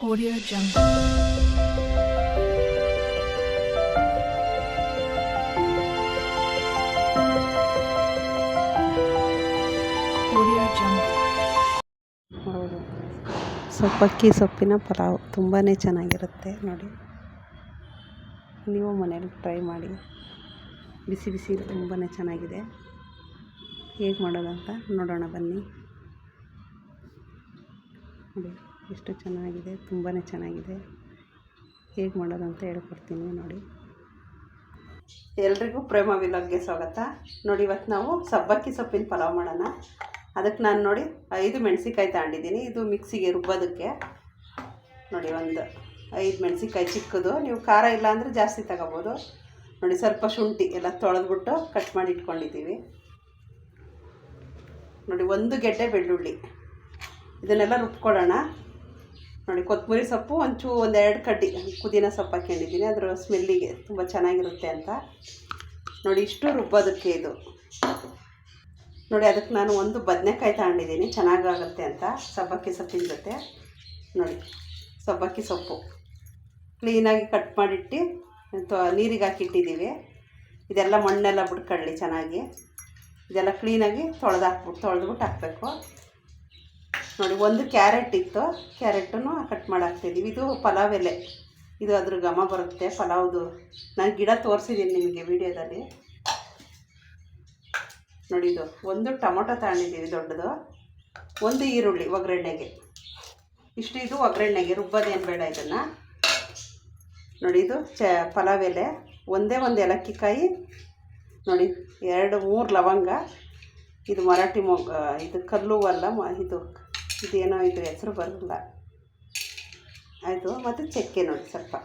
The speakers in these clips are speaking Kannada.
Audio Jungle. ಹೌದು ಸೊಪ್ಪಕ್ಕಿ ಸೊಪ್ಪಿನ ಪಲಾವ್ ತುಂಬಾ ಚೆನ್ನಾಗಿರುತ್ತೆ ನೋಡಿ. ನೀವು ಮನೇಲಿ ಟ್ರೈ ಮಾಡಿ. ಬಿಸಿ ಬಿಸಿ ತುಂಬಾ ಚೆನ್ನಾಗಿದೆ. ಹೇಗೆ ಮಾಡೋದಂತ ನೋಡೋಣ ಬನ್ನಿ. ನೋಡಿ. ಎಷ್ಟು ಚೆನ್ನಾಗಿದೆ ತುಂಬಾ ಚೆನ್ನಾಗಿದೆ. ಹೇಗೆ ಮಾಡೋದಂತ ಹೇಳ್ಕೊಡ್ತೀನಿ ನೋಡಿ. ಎಲ್ರಿಗೂ ಪ್ರೇಮ ವಿಲಾಗ್ಗೆ ಸ್ವಾಗತ. ನೋಡಿ ಇವತ್ತು ನಾವು ಸಬ್ಬಕ್ಕಿ ಸೊಪ್ಪಿನ ಪಲಾವ್ ಮಾಡೋಣ. ಅದಕ್ಕೆ ನಾನು ನೋಡಿ ಐದು ಮೆಣಸಿಕಾಯಿ ತಗೊಂಡಿದ್ದೀನಿ. ಇದು ಮಿಕ್ಸಿಗೆ ರುಬ್ಬೋದಕ್ಕೆ. ನೋಡಿ, ಒಂದು ಐದು ಮೆಣಸಿಕಾಯಿ ಚಿಕ್ಕದು. ನೀವು ಖಾರ ಇಲ್ಲ ಅಂದರೆ ಜಾಸ್ತಿ ತಗೋಬೋದು. ನೋಡಿ, ಸ್ವಲ್ಪ ಶುಂಠಿ ಎಲ್ಲ ತೊಳೆದ್ಬಿಟ್ಟು ಕಟ್ ಮಾಡಿ ಇಟ್ಕೊಂಡಿದ್ದೀವಿ. ನೋಡಿ, ಒಂದು ಗೆಡ್ಡೆ ಬೆಳ್ಳುಳ್ಳಿ. ಇದನ್ನೆಲ್ಲ ರುಬ್ಕೊಳ್ಳೋಣ. ನೋಡಿ, ಕೊತ್ತಂಬರಿ ಸೊಪ್ಪು ಒಂಚೂ ಒಂದೆರಡು ಕಡ್ಡಿ ಪುದೀನ ಸೊಪ್ಪು ಹಾಕ್ಕೊಂಡಿದ್ದೀನಿ. ಅದರ ಸ್ಮೆಲ್ಲಿಗೆ ತುಂಬ ಚೆನ್ನಾಗಿರುತ್ತೆ ಅಂತ. ನೋಡಿ, ಇಷ್ಟು ರುಬ್ಬೋದಕ್ಕೆ ಇದು. ನೋಡಿ, ಅದಕ್ಕೆ ನಾನು ಒಂದು ಬದನೆಕಾಯಿ ತಗೊಂಡಿದ್ದೀನಿ. ಚೆನ್ನಾಗಾಗುತ್ತೆ ಅಂತ. ಸಬ್ಬಕ್ಕಿ ಸೊಪ್ಪಿನ ಜೊತೆ. ನೋಡಿ, ಸಬ್ಬಕ್ಕಿ ಸೊಪ್ಪು. ಕ್ಲೀನಾಗಿ ಕಟ್ ಮಾಡಿಟ್ಟು ನೀರಿಗೆ ಹಾಕಿಟ್ಟಿದ್ದೀವಿ. ಇದೆಲ್ಲ ಮಣ್ಣೆಲ್ಲ ಬಿಟ್ಕೊಳ್ಳಿ ಚೆನ್ನಾಗಿ. ಇದೆಲ್ಲ ಕ್ಲೀನಾಗಿ ತೊಳೆದಾಕ್ಬಿಟ್ಟು ತೊಳೆದ್ಬಿಟ್ಟು ಹಾಕಬೇಕು. ನೋಡಿ, ಒಂದು ಕ್ಯಾರೆಟ್ ಇತ್ತು. ಕ್ಯಾರೆಟನ್ನು ಕಟ್ ಮಾಡಾಕ್ತಿದ್ದೀವಿ ಇದು ಪಲಾವ್ ಎಲೆ. ಇದು ಅದ್ರ ಘಮ ಬರುತ್ತೆ. ಪಲಾವ್ದು. ನಾನು ಗಿಡ ತೋರಿಸಿದ್ದೀನಿ ನಿಮಗೆ ವಿಡಿಯೋದಲ್ಲಿ. ನೋಡಿ ಇದು. ಒಂದು ಟೊಮೊಟೊ ತಗೊಂಡಿದ್ದೀವಿ ದೊಡ್ಡದು. ಒಂದು ಈರುಳ್ಳಿ ಒಗ್ಗರಣೆಗೆ. ಇಷ್ಟು ಇದು ಒಗ್ಗರಣೆಗೆ. ರುಬ್ಬೋದೇನು ಬೇಡ ಇದನ್ನು. ನೋಡಿ ಇದು ಚ, ಪಲಾವ್ ಎಲೆ. ಒಂದೇ ಒಂದು ಏಲಕ್ಕಿಕಾಯಿ. ನೋಡಿ, ಎರಡು ಮೂರು ಲವಂಗ. ಇದು ಮರಾಠಿ ಮೊಗ್ಗು ಇದು ಕಲ್ಲು ಅಲ್ಲ ಮ, ಇದು ಇದೇನೋ ಇದು, ಹೆಸರು ಬರಲ್ಲ. ಆಯಿತು, ಮತ್ತು ಚಕ್ಕೆ ನೋಡಿ ಸ್ವಲ್ಪ.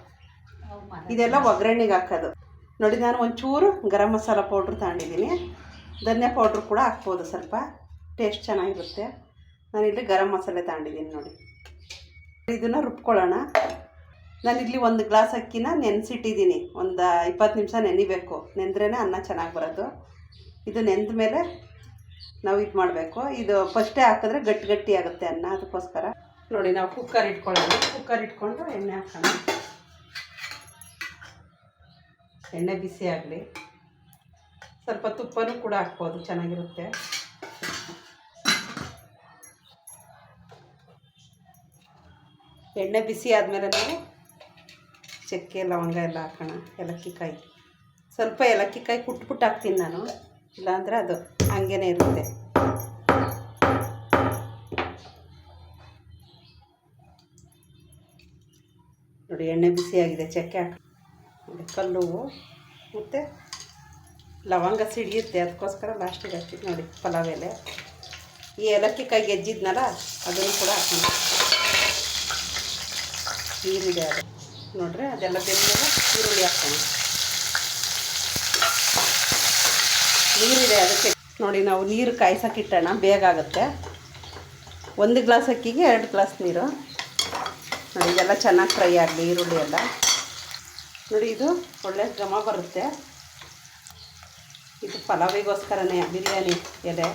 ಇದೆಲ್ಲ ಒಗ್ಗರಣೆಗೆ ಹಾಕೋದು. ನೋಡಿ, ನಾನು ಒಂಚೂರು ಗರಂ ಮಸಾಲ ಪೌಡ್ರ್ ತಗೊಂಡಿದ್ದೀನಿ. ಧನಿಯಾ ಪೌಡ್ರ್ ಕೂಡ ಹಾಕ್ಬೋದು ಸ್ವಲ್ಪ. ಟೇಸ್ಟ್ ಚೆನ್ನಾಗಿರುತ್ತೆ. ನಾನು ಇಲ್ಲಿ ಗರಂ ಮಸಾಲೆ ತಗೊಂಡಿದ್ದೀನಿ ನೋಡಿ. ಇದನ್ನು ರುಬ್ಕೊಳ್ಳೋಣ. ನಾನಿಲ್ಲಿ ಒಂದು ಗ್ಲಾಸ್ ಅಕ್ಕಿನ ನೆನೆಸಿಟ್ಟಿದ್ದೀನಿ. ಒಂದು ಇಪ್ಪತ್ತು ನಿಮಿಷ ನೆನಿಬೇಕು. ನೆಂದ್ರೇ ಅನ್ನ ಚೆನ್ನಾಗಿ ಬರೋದು. ಇದು ನೆಂದ ಮೇಲೆ ನಾವು ಇದು ಮಾಡಬೇಕು. ಇದು ಫಸ್ಟೇ ಹಾಕಿದ್ರೆ ಗಟ್ಟಿ ಗಟ್ಟಿ ಆಗುತ್ತೆ ಅನ್ನ. ಅದಕ್ಕೋಸ್ಕರ ನೋಡಿ ನಾವು ಕುಕ್ಕರ್ ಇಟ್ಕೊಳ್ಳೋಣ. ಕುಕ್ಕರ್ ಇಟ್ಕೊಂಡು ಎಣ್ಣೆ ಹಾಕೋಣ. ಎಣ್ಣೆ ಬಿಸಿ ಆಗಲಿ. ಸ್ವಲ್ಪ ತುಪ್ಪನೂ ಕೂಡ ಹಾಕ್ಬೋದು. ಚೆನ್ನಾಗಿರುತ್ತೆ. ಎಣ್ಣೆ ಬಿಸಿ ಆದಮೇಲೆ ನಾವು ಚಕ್ಕೆ, ಲವಂಗ ಎಲ್ಲ ಹಾಕೋಣ. ಏಲಕ್ಕಿಕಾಯಿ ಸ್ವಲ್ಪ ಏಲಕ್ಕಿಕಾಯಿ ಕುಟ್ಬಿಟ್ಟು ಹಾಕ್ತೀನಿ ನಾನು. ಇಲ್ಲಾಂದರೆ ಅದು ಹಂಗೇ ಇರುತ್ತೆ. ನೋಡಿ ಎಣ್ಣೆ ಬಿಸಿಯಾಗಿದೆ, ಚಕ್ಕೆ ಹಾಕಿ ನೋಡಿ ಕಲ್ಲು ಮತ್ತು ಲವಂಗ ಸಿಡಿಯುತ್ತೆ ಅದಕ್ಕೋಸ್ಕರ ಲಾಸ್ಟಿಗೆ ಹಾಕ್ತೀವಿ ನೋಡಿ ಪಲಾವ್ ಎಲೆ. ಈ ಏಲಕ್ಕಿ ಕೈ ಗೆಜ್ಜಿದ್ನಲ್ಲ, ಅದನ್ನು ಕೂಡ ಹಾಕೋಣ ನೀರಿದೆ ಅದು. ನೋಡ್ರಿ ಅದೆಲ್ಲ ಬೆಂದಾಗ ಈರುಳ್ಳಿ ಹಾಕೋಣ ನೀರಿದೆ ಅದಕ್ಕೆ. ನೋಡಿ, ನಾವು ನೀರು ಕಾಯ್ಸೋಕ್ಕಿಟ್ಟೋಣ ಬೇಗ ಆಗುತ್ತೆ. ಒಂದು ಗ್ಲಾಸ್ ಅಕ್ಕಿಗೆ ಎರಡು ಗ್ಲಾಸ್ ನೀರು. ನೋಡಿ, ಇದೆಲ್ಲ ಚೆನ್ನಾಗಿ ಫ್ರೈ ಆಗಲಿ, ಈರುಳ್ಳಿ ಎಲ್ಲ. ನೋಡಿ, ಇದು ಒಳ್ಳೆ ಘಮ ಬರುತ್ತೆ. ಇದು ಪಲಾವಿಗೋಸ್ಕರನೇ, ಬಿರಿಯಾನಿ ಎಲೆ.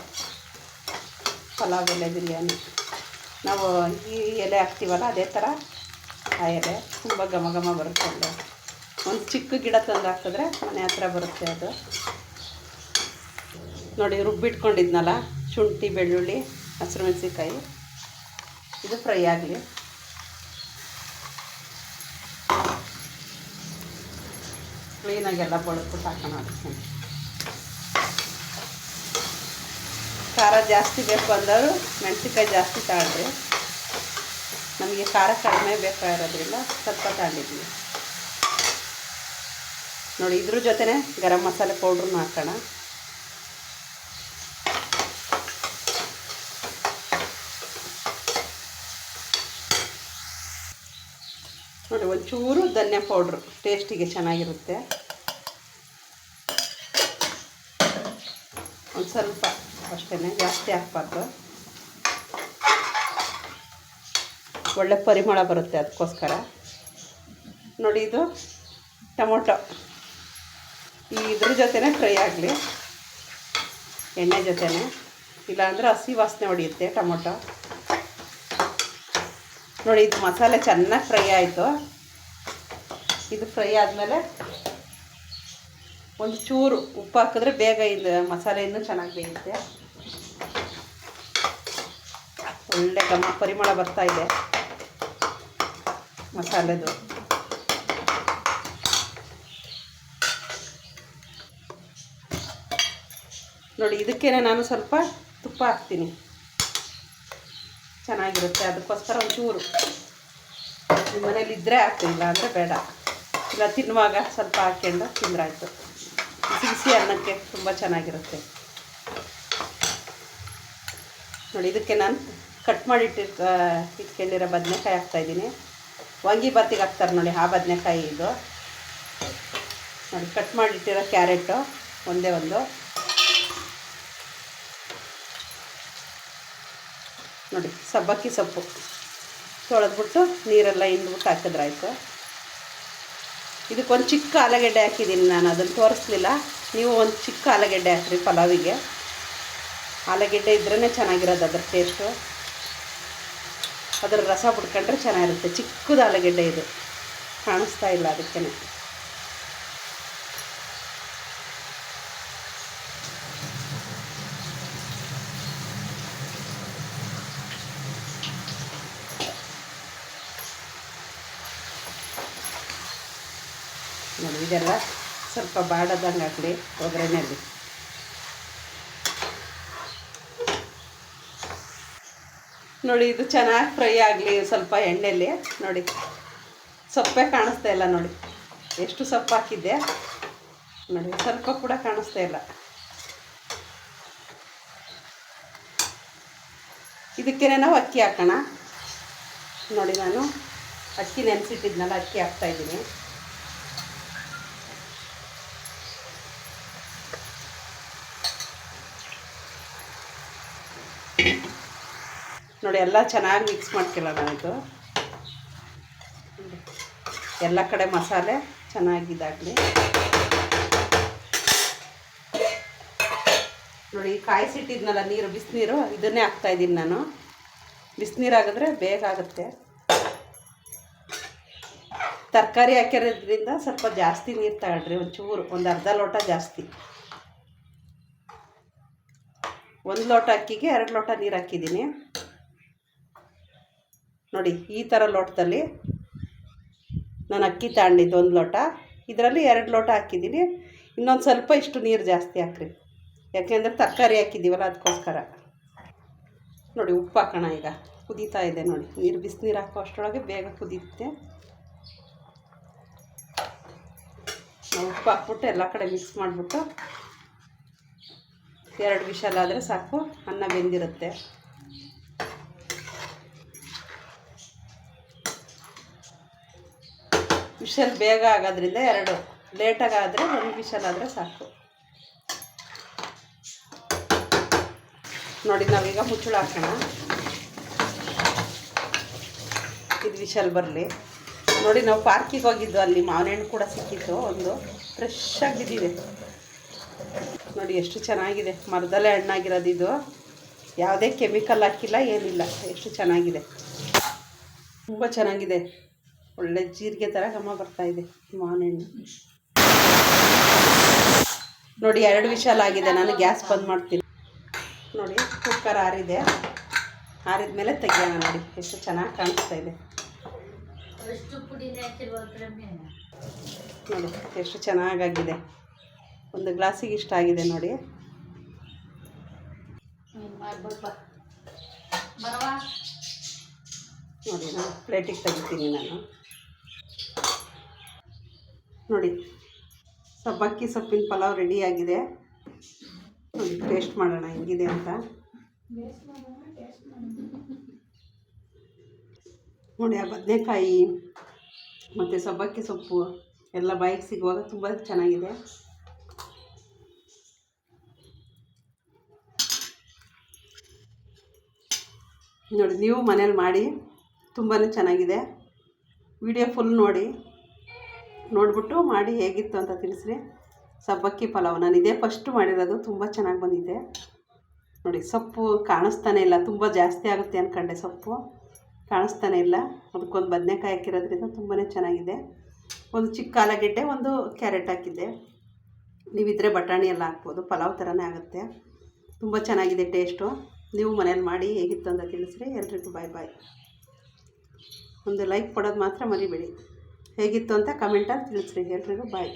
ಪಲಾವ್ ಎಲೆ, ಬಿರಿಯಾನಿ. ನಾವು ಈ ಎಲೆ ಹಾಕ್ತೀವಲ್ಲ, ಅದೇ ಥರ ಆ ಎಲೆ. ತುಂಬ ಘಮ ಘಮ ಬರುತ್ತೆ ಅಲ್ಲೇ ಒಂದು ಚಿಕ್ಕ ಗಿಡ ತಂದು ಹಾಕಿದ್ರೆ ಮನೆ ಹತ್ರ ಬರುತ್ತೆ ಅದು. ನೋಡಿ ರುಬ್ಬಿಟ್ಕೊಂಡಿದ್ನಲ್ಲ, ಶುಂಠಿ, ಬೆಳ್ಳುಳ್ಳಿ ಹಸಿರು ಮೆಣಸಿನ್ಕಾಯಿ ಇದು ಫ್ರೈ ಆಗಲಿ. ಕ್ಲೀನಾಗೆಲ್ಲ ಬಳಕು ಹಾಕೋಣ ಅದಕ್ಕೆ. ಖಾರ ಜಾಸ್ತಿ ಬೇಕು ಅಂದರೂ ಮೆಣಸಿನ್ಕಾಯಿ ಜಾಸ್ತಿ ತಗೊಳ್ರಿ ನಮಗೆ ಖಾರ ಕಡಿಮೆ ಬೇಕಾಗಿರೋದ್ರಿಂದ ಸ್ವಲ್ಪ ತಗೊಂಡಿದ್ವಿ ನೋಡಿ ಇದ್ರ ಜೊತೆನೇ ಗರಂ ಮಸಾಲೆ ಪೌಡ್ರನ್ನ ಹಾಕೋಣ ನೋಡಿ ಒಂಚೂರು ಧನ್ಯ ಪೌಡ್ರು ಟೇಸ್ಟಿಗೆ ಚೆನ್ನಾಗಿರುತ್ತೆ. ಒಂದು ಸ್ವಲ್ಪ ಅಷ್ಟೇ ಜಾಸ್ತಿ ಹಾಕ್ಬಾರ್ದು. ಒಳ್ಳೆ ಪರಿಮಳ ಬರುತ್ತೆ ಅದಕ್ಕೋಸ್ಕರ ನೋಡಿ ಇದು ಟೊಮೊಟೊ. ಈ ಇದ್ರ ಜೊತೆನೇ ಫ್ರೈ ಆಗಲಿ. ಎಣ್ಣೆ ಜೊತೆನೇ. ಇಲ್ಲಾಂದರೆ ಹಸಿ ವಾಸನೆ ಹೊಡೆಯುತ್ತೆ ಟೊಮೊಟೊ. ನೋಡಿ ಇದು ಮಸಾಲೆ ಚೆನ್ನಾಗಿ ಫ್ರೈ ಆಯಿತು. ಇದು ಫ್ರೈ ಆದಮೇಲೆ ಒಂದು ಚೂರು ಉಪ್ಪು ಹಾಕಿದ್ರೆ ಬೇಗ ಇದು ಮಸಾಲೆ ಇನ್ನೂ ಚೆನ್ನಾಗಿ ಬೇಯುತ್ತೆ. ಒಳ್ಳೆ ಘಮ, ಪರಿಮಳ ಬರ್ತಾ ಇದೆ ಮಸಾಲೆದು. ನೋಡಿ, ಇದಕ್ಕೇನೆ ನಾನು ಸ್ವಲ್ಪ ತುಪ್ಪ ಹಾಕ್ತೀನಿ. ಚೆನ್ನಾಗಿರುತ್ತೆ, ಅದಕ್ಕೋಸ್ಕರ ಒಂಚೂರು. ನಿಮ್ಮ ಮನೇಲಿ ಇದ್ದರೆ ಹಾಕ್ತೀನಿ ಇಲ್ಲ ಅಂದರೆ ಬೇಡ. ಇಲ್ಲ ತಿನ್ನುವಾಗ ಸ್ವಲ್ಪ ಹಾಕ್ಕೊಂಡು ತಿಂದ್ರಾಯ್ತು. ಬಿಸಿ ಬಿಸಿ ಅನ್ನಕ್ಕೆ ತುಂಬ ಚೆನ್ನಾಗಿರುತ್ತೆ. ನೋಡಿ, ಇದಕ್ಕೆ ನಾನು ಕಟ್ ಮಾಡಿ ಇಟ್ಟಿರ್ ಇಟ್ಕೊಂಡಿರೋ ಬದನೆಕಾಯಿ ಹಾಕ್ತಾಯಿದ್ದೀನಿ ವಂಗಿ ಬತ್ತಿಗೆ ಹಾಕ್ತಾರೆ ನೋಡಿ, ಆ ಬದನೆಕಾಯಿ ಇದು. ನೋಡಿ ಕಟ್ ಮಾಡಿಟ್ಟಿರೋ ಕ್ಯಾರೆಟು, ಒಂದೇ ಒಂದು. ನೋಡಿ, ಸಬ್ಬಕ್ಕಿ ಸೊಪ್ಪು ತೊಳೆದ್ಬಿಟ್ಟು ನೀರೆಲ್ಲ ಹಿಂಡ್ಬಿಟ್ಟು ಹಾಕಿದ್ರಾಯ್ತು. ಇದಕ್ಕೊಂದು ಚಿಕ್ಕ ಆಲೂಗೆಡ್ಡೆ ಹಾಕಿದ್ದೀನಿ ನಾನು, ಅದನ್ನು ತೋರಿಸ್ಲಿಲ್ಲ. ನೀವು ಒಂದು ಚಿಕ್ಕ ಆಲೂಗೆಡ್ಡೆ ಹಾಕ್ರಿ ಪಲಾವಿಗೆ. ಆಲೂಗೆಡ್ಡೆ ಇದ್ರೇ ಚೆನ್ನಾಗಿರೋದು ಅದ್ರ ಟೇಸ್ಟು ಅದರ ರಸ ಬಿಡ್ಕೊಂಡ್ರೆ ಚೆನ್ನಾಗಿರುತ್ತೆ. ಚಿಕ್ಕದು ಆಲೂಗೆಡ್ಡೆ ಇದು. ಕಾಣಿಸ್ತಾ ಇಲ್ಲ ಅದಕ್ಕೇ ನೋಡಿ ಇದೆಲ್ಲ ಸ್ವಲ್ಪ ಬಾಡದಂಗೆ ಹಾಕಲಿ ಒಗ್ಗರಣೆಯಲ್ಲಿ ನೋಡಿ, ಇದು ಚೆನ್ನಾಗಿ ಫ್ರೈ ಆಗಲಿ, ಸ್ವಲ್ಪ ಎಣ್ಣೆಯಲ್ಲಿ ನೋಡಿ, ಸೊಪ್ಪೆ ಕಾಣಿಸ್ತಾ ಇಲ್ಲ ನೋಡಿ. ಎಷ್ಟು ಸೊಪ್ಪು ಹಾಕಿದ್ದೆ? ನೋಡಿ, ಸ್ವಲ್ಪ ಕೂಡ ಕಾಣಿಸ್ತಾ ಇಲ್ಲ. ಇದಕ್ಕೇನೆ ನಾವು ಅಕ್ಕಿ ಹಾಕೋಣ. ನೋಡಿ, ನಾನು ಅಕ್ಕಿ ನೆನೆಸಿಟ್ಟಿದ್ನಲ್ಲ, ಅಕ್ಕಿ ಹಾಕ್ತಾ ನೋಡಿ, ಎಲ್ಲ ಚೆನ್ನಾಗಿ ಮಿಕ್ಸ್ ಮಾಡ್ಕೊಳ್ಳೋಣ ಇದು. ಎಲ್ಲ ಕಡೆ ಮಸಾಲೆ ಚೆನ್ನಾಗಿ ಇದಾಗಲಿ. ನೋಡಿ ಕಾಯಿಸಿಟ್ಟಿದ್ನಲ್ಲ ನೀರು, ಬಿಸಿನೀರು, ಇದನ್ನೇ ಹಾಕ್ತಾ ಇದ್ದೀನಿ ನಾನು. ಬಿಸಿನೀರು ಆಗಿದ್ರೆ ಬೇಗ ಆಗುತ್ತೆ. ತರಕಾರಿ ಹಾಕಿರೋದ್ರಿಂದ ಸ್ವಲ್ಪ ಜಾಸ್ತಿ ನೀರು ತಗೊಳ್ರಿ, ಒಂಚೂರು, ಒಂದು ಅರ್ಧ ಲೋಟ ಜಾಸ್ತಿ. ಒಂದು ಲೋಟ ಅಕ್ಕಿಗೆ ಎರಡು ಲೋಟ ನೀರು ಹಾಕಿದ್ದೀನಿ. ನೋಡಿ, ಈ ಥರ ಲೋಟದಲ್ಲಿ ನಾನು ಅಕ್ಕಿ ತಗೊಂಡಿದ್ದು ಒಂದು ಲೋಟ. ಇದರಲ್ಲಿ ಎರಡು ಲೋಟ ಹಾಕಿದ್ದೀನಿ. ಇನ್ನೊಂದು ಸ್ವಲ್ಪ ಇಷ್ಟು ನೀರು ಜಾಸ್ತಿ ಹಾಕ್ರಿ. ಯಾಕೆಂದರೆ ತರಕಾರಿ ಹಾಕಿದ್ದೀವಲ್ಲ ಅದಕ್ಕೋಸ್ಕರ ನೋಡಿ, ಉಪ್ಪು ಹಾಕೋಣ ಈಗ. ಕುದೀತಾ ಇದೆ ನೋಡಿ. ನೀರು ಬಿಸಿನೀರು ಹಾಕೋ ಅಷ್ಟರೊಳಗೆ ಬೇಗ ಕುದೀತೆ ಉಪ್ಪು ಹಾಕ್ಬಿಟ್ಟು ಎಲ್ಲ ಕಡೆ ಮಿಕ್ಸ್ ಮಾಡಿಬಿಟ್ಟು ಎರಡು ವಿಷಲ್ ಆದರೆ ಸಾಕು, ಅನ್ನ ಬೆಂದಿರುತ್ತೆ. ವಿಷಲ್ ಬೇಗ ಆಗೋದ್ರಿಂದ ಎರಡು. ಲೇಟಾಗಿ ಆದರೆ ಒಂದು ವಿಷಲ್ ಆದರೆ ಸಾಕು. ನೋಡಿ, ನಾವೀಗ ಮುಚ್ಚಳ ಹಾಕೋಣ. ಇದು ವಿಷಲ್ ಬರಲಿ. ನೋಡಿ, ನಾವು ಪಾರ್ಕಿಗೆ ಹೋಗಿದ್ದು ಅಲ್ಲಿ ಮಾವಿನ ಹಣ್ಣು ಕೂಡ ಸಿಕ್ಕಿತ್ತು. ಒಂದು ಫ್ರೆಶ್ ಆಗಿದ್ದಿದೆ ನೋಡಿ, ಎಷ್ಟು ಚೆನ್ನಾಗಿದೆ. ಮರದಲ್ಲೇ ಹಣ್ಣಾಗಿರೋದು ಇದು. ಯಾವುದೇ ಕೆಮಿಕಲ್ ಹಾಕಿಲ್ಲ, ಏನಿಲ್ಲ. ಎಷ್ಟು ಚೆನ್ನಾಗಿದೆ. ತುಂಬ ಚೆನ್ನಾಗಿದೆ. ಒಳ್ಳೆ ಜೀರಿಗೆ ಥರ ಘಮ ಬರ್ತಾ ಇದೆ. ಮಾವಿನ ನೋಡಿ ಎರಡು ವಿಷಲ್ ಆಗಿದೆ. ನಾನು ಗ್ಯಾಸ್ ಬಂದ್ ಮಾಡ್ತೀನಿ. ನೋಡಿ ಕುಕ್ಕರ್ ಆರಿದೆ. ಆರಿದ ಮೇಲೆ ತೆಗಿಯೋಣ ನೋಡಿ ಎಷ್ಟು ಚೆನ್ನಾಗಿ ಕಾಣಿಸ್ತಾ ಇದೆ. ನೋಡಿ ಎಷ್ಟು ಚೆನ್ನಾಗಾಗಿದೆ. ಒಂದು ಗ್ಲಾಸಿಗೆ ಇಷ್ಟ ಆಗಿದೆ ನೋಡಿ. ನೋಡಿ ನಾನು ಪ್ಲೇಟಿಗೆ ತೆಗಿತೀನಿ ನಾನು. ನೋಡಿ, ಸಬ್ಬಕ್ಕಿ ಸೊಪ್ಪಿನ ಪಲಾವ್ ರೆಡಿಯಾಗಿದೆ ನೋಡಿ ಟೇಸ್ಟ್ ಮಾಡೋಣ, ಹೆಂಗಿದೆ ಅಂತ. ನೋಡಿ, ಆ ಬದನೆಕಾಯಿ ಮತ್ತು ಸಬ್ಬಕ್ಕಿ ಸೊಪ್ಪು ಎಲ್ಲ ಬಾಯಿಗೆ ಸಿಗುವಾಗ ತುಂಬ ಚೆನ್ನಾಗಿದೆ. ನೋಡಿ, ನೀವು ಮನೇಲಿ ಮಾಡಿ ತುಂಬಾ ಚೆನ್ನಾಗಿದೆ. ವಿಡಿಯೋ ಫುಲ್ ನೋಡಿ. ನೋಡಿಬಿಟ್ಟು ಮಾಡಿ ಹೇಗಿತ್ತು ಅಂತ ತಿಳಿಸ್ರಿ. ಸಬ್ಬಕ್ಕಿ ಪಲಾವ್ ನಾನು ಇದೇ ಫಸ್ಟು ಮಾಡಿರೋದು, ತುಂಬ ಚೆನ್ನಾಗಿ ಬಂದಿದೆ. ನೋಡಿ, ಸೊಪ್ಪು ಕಾಣಿಸ್ತಾನೆ ಇಲ್ಲ, ತುಂಬ ಜಾಸ್ತಿ ಆಗುತ್ತೆ ಅಂದ್ಕೊಂಡೆ ಸೊಪ್ಪು. ಕಾಣಿಸ್ತಾನೆ ಇಲ್ಲ, ಅದಕ್ಕೊಂದು ಬದನೆಕಾಯಿ ಹಾಕಿರೋದ್ರಿಂದ ತುಂಬಾ ಚೆನ್ನಾಗಿದೆ. ಒಂದು ಚಿಕ್ಕ ಆಲೂಗೆಡ್ಡೆ, ಒಂದು ಕ್ಯಾರೆಟ್ ಹಾಕಿದ್ದೆ. ನೀವಿದ್ರೆ ಬಟಾಣಿ ಎಲ್ಲ ಹಾಕ್ಬೋದು, ಪಲಾವ್ ಥರನೇ ಆಗುತ್ತೆ. ತುಂಬ ಚೆನ್ನಾಗಿದೆ ಟೇಸ್ಟು ನೀವು ಮನೇಲಿ ಮಾಡಿ ಹೇಗಿತ್ತು ಅಂತ ತಿಳಿಸ್ರಿ. ಎಲ್ರಿಗೂ ಬಾಯ್ ಬಾಯ್ ಒಂದು ಲೈಕ್ ಕೊಡೋದು ಮಾತ್ರ ಮರಿಬೇಡಿ. ಹೇಗಿತ್ತು ಅಂತ ಕಮೆಂಟಲ್ಲಿ ತಿಳಿಸ್ರಿ. ಎಲ್ರಿಗೂ ಬಾಯ್